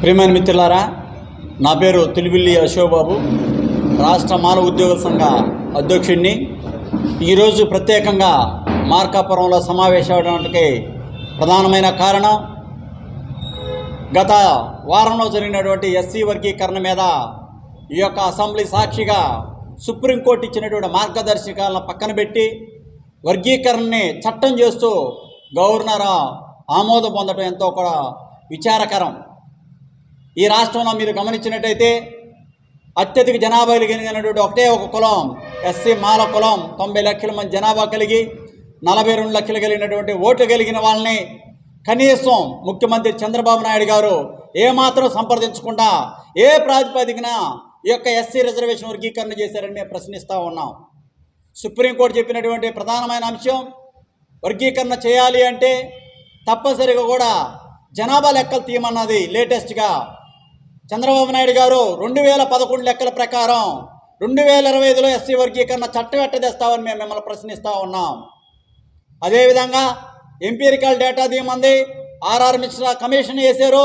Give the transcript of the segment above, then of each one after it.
ప్రియమైన మిత్రులారా నా పేరు తిలిబిల్లి అశోబాబు రాష్ట్ర మానవ ఉద్యోగుల సంఘ అధ్యక్షుడిని ఈరోజు ప్రత్యేకంగా మార్కాపురంలో సమావేశమవడానికి ప్రధానమైన కారణం గత వారంలో జరిగినటువంటి ఎస్సీ వర్గీకరణ మీద ఈ యొక్క అసెంబ్లీ సాక్షిగా సుప్రీంకోర్టు ఇచ్చినటువంటి మార్గదర్శకాలను పక్కన పెట్టి వర్గీకరణని చట్టం చేస్తూ గవర్నర్ ఆమోదం పొందడం ఎంతో కూడా విచారకరం. ఈ రాష్ట్రంలో మీరు గమనించినట్టయితే అత్యధిక జనాభా కలిగినటువంటి ఒకటే ఒక కులం ఎస్సీ మాల కులం తొంభై లక్షల మంది జనాభా కలిగి నలభై రెండు లక్షలు కలిగినటువంటి ఓట్లు కలిగిన వాళ్ళని కనీసం ముఖ్యమంత్రి చంద్రబాబు నాయుడు గారు ఏమాత్రం సంప్రదించకుండా ఏ ప్రాతిపదికన ఈ యొక్క ఎస్సీ రిజర్వేషన్ వర్గీకరణ చేశారని మేము ప్రశ్నిస్తూ ఉన్నాం. సుప్రీంకోర్టు చెప్పినటువంటి ప్రధానమైన అంశం వర్గీకరణ చేయాలి అంటే తప్పనిసరిగా కూడా జనాభా లెక్కలు తీయమన్నది లేటెస్ట్గా చంద్రబాబు నాయుడు గారు రెండు వేల పదకొండు లెక్కల ప్రకారం రెండు వేల ఇరవై ఐదులో ఎస్సీ వర్గీకరణ చట్టం ఎట్ట తెస్తామని మేము మిమ్మల్ని ప్రశ్నిస్తూ ఉన్నాం. అదేవిధంగా ఎంపీరికల్ డేటా దీమంది ఆర్ఆర్ మిశ్రా కమిషన్ వేశారు.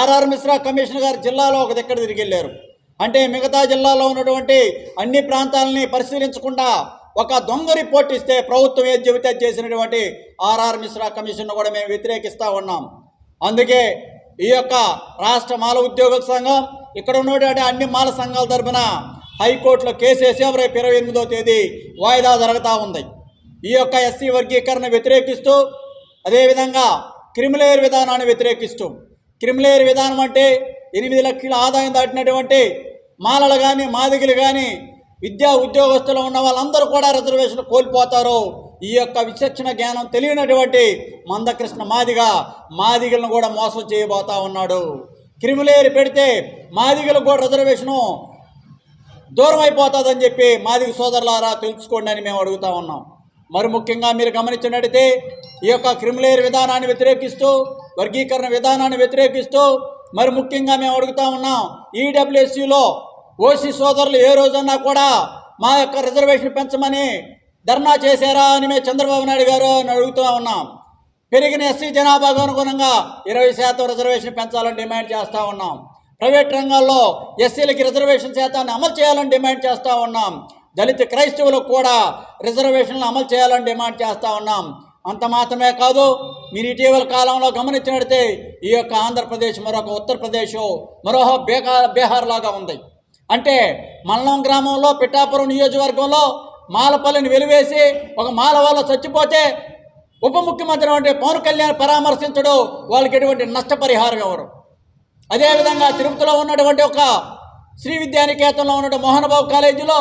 ఆర్ఆర్ మిశ్రా కమిషన్ గారు జిల్లాలో ఒక దగ్గర తిరిగి వెళ్ళారు. అంటే మిగతా జిల్లాలో ఉన్నటువంటి అన్ని ప్రాంతాలని పరిశీలించకుండా ఒక దొంగ రిపోర్ట్ ఇస్తే ప్రభుత్వం ఏది చెబితే చేసినటువంటి ఆర్ఆర్ మిశ్రా కమిషన్ను కూడా మేము వ్యతిరేకిస్తూ ఉన్నాం. అందుకే ఈ యొక్క రాష్ట్ర మాల ఉద్యోగుల సంఘం ఇక్కడ ఉన్నటువంటి అన్ని మాల సంఘాల తరపున హైకోర్టులో కేసు వేసాం రేపు ఇరవై ఎనిమిదో తేదీ వాయిదా జరుగుతూ ఉంది. ఈ యొక్క ఎస్సీ వర్గీకరణ వ్యతిరేకిస్తూ అదేవిధంగా క్రిమిలేర్ విధానాన్ని వ్యతిరేకిస్తూ. క్రిమిలేర్ విధానం అంటే ఎనిమిది లక్షల ఆదాయం దాటినటువంటి మాలలు కానీ మాదిగలు కానీ విద్యా ఉద్యోగస్తులు ఉన్న వాళ్ళందరూ కూడా రిజర్వేషన్ కోల్పోతారు. ఈ యొక్క విచక్షణ జ్ఞానం తెలియనటువంటి మందకృష్ణ మాదిగ మాదిగలను కూడా మోసం చేయబోతా ఉన్నాడు. క్రిమిలేరు పెడితే మాదిగలకు కూడా రిజర్వేషను దూరం అయిపోతుందని చెప్పి మాదిగ సోదరులారా తెలుసుకోండి అని మేము అడుగుతా ఉన్నాం. మరి ముఖ్యంగా మీరు గమనించినట్టయితే ఈ యొక్క క్రిమిలేరు విధానాన్ని వ్యతిరేకిస్తూ వర్గీకరణ విధానాన్ని వ్యతిరేకిస్తూ మరి ముఖ్యంగా మేము అడుగుతా ఉన్నాం. ఈడబ్ల్యూఎస్సిలో ఓసీ సోదరులు ఏ రోజన్నా కూడా మా యొక్క రిజర్వేషన్ పెంచమని ధర్నా చేశారా అని మేము చంద్రబాబు నాయుడు గారు అని అడుగుతూ ఉన్నాం. పెరిగిన ఎస్సీ జనాభాకు అనుగుణంగా ఇరవై శాతం రిజర్వేషన్ పెంచాలని డిమాండ్ చేస్తూ ఉన్నాం. ప్రైవేట్ రంగాల్లో ఎస్సీలకి రిజర్వేషన్ శాతాన్ని అమలు చేయాలని డిమాండ్ చేస్తూ ఉన్నాం. దళిత క్రైస్తవులకు కూడా రిజర్వేషన్లు అమలు చేయాలని డిమాండ్ చేస్తూ ఉన్నాం. అంత మాత్రమే కాదు మీరు ఇటీవల కాలంలో గమనించినట్టే ఈ యొక్క ఆంధ్రప్రదేశ్ మరొక ఉత్తరప్రదేశ్ మరో బీహార్ బీహార్ లాగా ఉంది. అంటే మల్లం గ్రామంలో పిఠాపురం నియోజకవర్గంలో మాలపల్లిని వెలివేసి ఒక మాల వల్ల చచ్చిపోతే ఉప ముఖ్యమంత్రి అంటే పవన్ కళ్యాణ్ పరామర్శించడం వాళ్ళకి ఎటువంటి నష్టపరిహారం ఎవరు అదేవిధంగా తిరుపతిలో ఉన్నటువంటి ఒక శ్రీ విద్యానికేతంలో ఉన్నటువంటి మోహనబాబు కాలేజీలో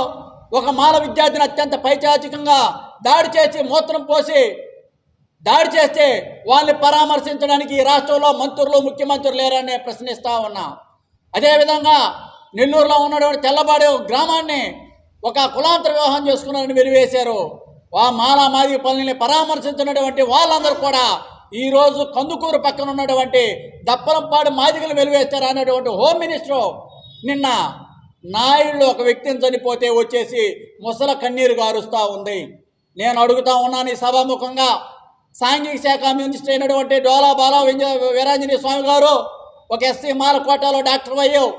ఒక మాల విద్యార్థిని అత్యంత పైచాచికంగా దాడి చేసి మూత్రం పోసి దాడి చేస్తే వాళ్ళని పరామర్శించడానికి ఈ రాష్ట్రంలో మంత్రులు ముఖ్యమంత్రులు లేరని ప్రశ్నిస్తూ ఉన్నా. అదేవిధంగా నెల్లూరులో ఉన్నటువంటి తెల్లబాడి గ్రామాన్ని ఒక కులాంతర వివాహం చేసుకున్నారని వెలివేశారు వా మాలా మాది పనులని పరామర్శించినటువంటి వాళ్ళందరూ కూడా ఈరోజు కందుకూరు పక్కన ఉన్నటువంటి దప్పలంపాడు మాదిగలు వెలివేస్తారు అనేటువంటి హోమ్ మినిస్టర్ నిన్న నాయుళ్ళు ఒక వ్యక్తిని చనిపోతే వచ్చేసి ముసల కన్నీరు గారుస్తూ ఉంది. నేను అడుగుతా ఉన్నాను ఈ సభాముఖంగా. సాంఘిక శాఖ మినిస్టర్ అయినటువంటి డోలా బాలా వింజ- వీరాంజనేయ స్వామి గారు ఒక ఎస్సీ మాలకోటలో డాక్టర్ అయ్యావు.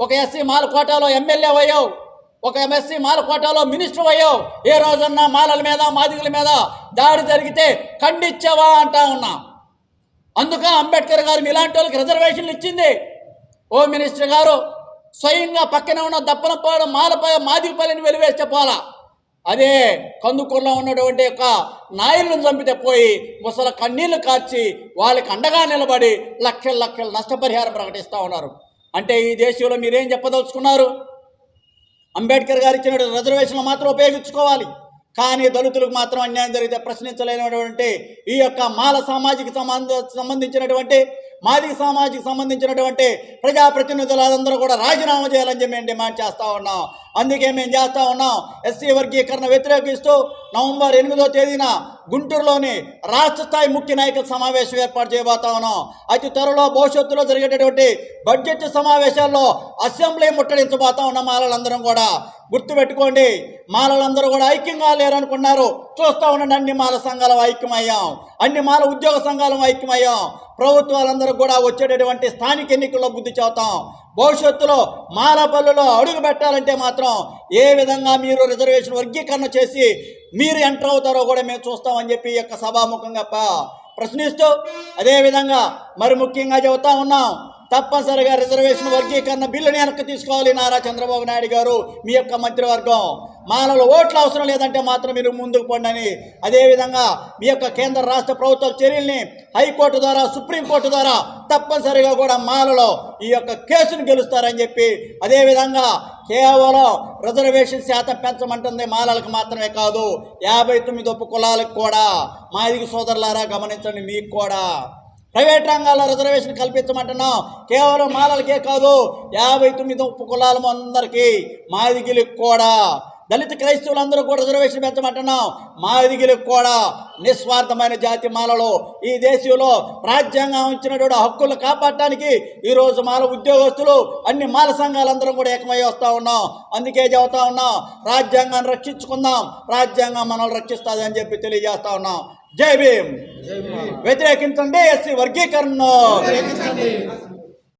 ఒక ఎస్సీ మాలకోటలో ఎమ్మెల్యే అయ్యావు. ఒక ఎంఎస్సి మాలకోటలో మినిస్టర్ అయ్యావు. ఏ రోజన్నా మాలల మీద మాదిగల మీద దాడి జరిగితే ఖండించావా అంటా ఉన్నా. అందుక అంబేద్కర్ గారు ఇలాంటి వాళ్ళకి రిజర్వేషన్లు ఇచ్చింది. ఓ మినిస్టర్ గారు స్వయంగా పక్కనే ఉన్న దప్పనపాడు మాలపై మాదిగపల్లిని వెలివేస్తే పోలా. అదే కందుకూరులో ఉన్నటువంటి ఒక నాయులను చంపితే పోయి ముసల కన్నీళ్ళు కార్చి వాళ్ళకి అండగా నిలబడి లక్షల లక్షల నష్టపరిహారం ప్రకటిస్తూ ఉన్నారు. అంటే ఈ దేశంలో మీరేం చెప్పదలుచుకున్నారు? అంబేద్కర్ గారు ఇచ్చిన రిజర్వేషన్లు మాత్రం ఉపయోగించుకోవాలి. కానీ దళితులకు మాత్రం అన్యాయం జరిగితే ప్రశ్నించలేనటువంటి ఈ యొక్క మాల సామాజిక సంబంధ సంబంధించినటువంటి మాదిక సామాజిక సంబంధించినటువంటి ప్రజాప్రతినిధులందరూ కూడా రాజీనామా చేయాలని చెప్పి మేము డిమాండ్ చేస్తూ ఉన్నాం. అందుకే మేము చేస్తూ ఉన్నాం. ఎస్సీ వర్గీకరణ వ్యతిరేకిస్తూ నవంబర్ ఎనిమిదో తేదీన గుంటూరులోని రాష్ట్ర స్థాయి ముఖ్య నాయకుల సమావేశం ఏర్పాటు చేయబోతా ఉన్నాం అతి త్వరలో భవిష్యత్తులో జరిగేటటువంటి బడ్జెట్ సమావేశాల్లో అసెంబ్లీ ముట్టడించబోతా ఉన్న మాలలందరం కూడా. గుర్తుపెట్టుకోండి మాలలందరూ కూడా ఐక్యంగా లేరనుకున్నారు. చూస్తూ ఉండండి అన్ని మాల సంఘాలు ఐక్యమయ్యాం. అన్ని మాల ఉద్యోగ సంఘాలు ఐక్యమయ్యాం. ప్రభుత్వాలందరూ కూడా వచ్చేటటువంటి స్థానిక ఎన్నికల్లో బుద్ధి చెబుతాం భవిష్యత్తులో మాలపల్లిలో అడుగు పెట్టాలంటే మాత్రం ఏ విధంగా మీరు రిజర్వేషన్ వర్గీకరణ చేసి మీరు ఎంటర్ అవుతారో కూడా మేము చూస్తామని చెప్పి ఈ యొక్క సభాముఖంగా ప్రశ్నిస్తూ అదేవిధంగా మరి ముఖ్యంగా చెబుతా ఉన్నాం. తప్పనిసరిగా రిజర్వేషన్ వర్గీకరణ బిల్లుని వెనక్కి తీసుకోవాలి నారా చంద్రబాబు నాయుడు గారు మీ యొక్క మంత్రివర్గం. మానవులు ఓట్లు అవసరం లేదంటే మాత్రం మీరు ముందుకు పండని అదేవిధంగా మీ యొక్క కేంద్ర రాష్ట్ర ప్రభుత్వ చర్యల్ని హైకోర్టు ద్వారా సుప్రీంకోర్టు ద్వారా తప్పనిసరిగా కూడా మాలలో ఈ యొక్క కేసును గెలుస్తారని చెప్పి. అదేవిధంగా కేవలం రిజర్వేషన్ శాతం పెంచమంటుంది మాలలకు మాత్రమే కాదు యాభై తొమ్మిది ఉప కులాలకు కూడా. మాదిగ సోదరులారా గమనించండి మీకు కూడా. ప్రైవేట్ రంగాల్లో రిజర్వేషన్ కల్పించమంటున్నాం కేవలం మాలలకే కాదు యాభై తొమ్మిది ఉప్పు కులాల అందరికీ మాదిగిలకు కూడా. దళిత క్రైస్తవులందరూ కూడా రిజర్వేషన్ పెంచమంటున్నాం. మాదిగిలకు కూడా. నిస్వార్థమైన జాతి మాలలో ఈ దేశంలో రాజ్యాంగం ఉంచినటువంటి హక్కులు కాపాడటానికి ఈరోజు మాల ఉద్యోగస్తులు అన్ని మాల సంఘాలందరం కూడా ఏకమై వస్తూ ఉన్నాం. అందుకే చెబుతా ఉన్నాం రాజ్యాంగాన్ని రక్షించుకుందాం. రాజ్యాంగం మనల్ని రక్షిస్తుంది అని చెప్పి తెలియజేస్తా ఉన్నాం. జై భీమ్. వ్యతిరేకించండి ఎస్సీ వర్గీకరణ.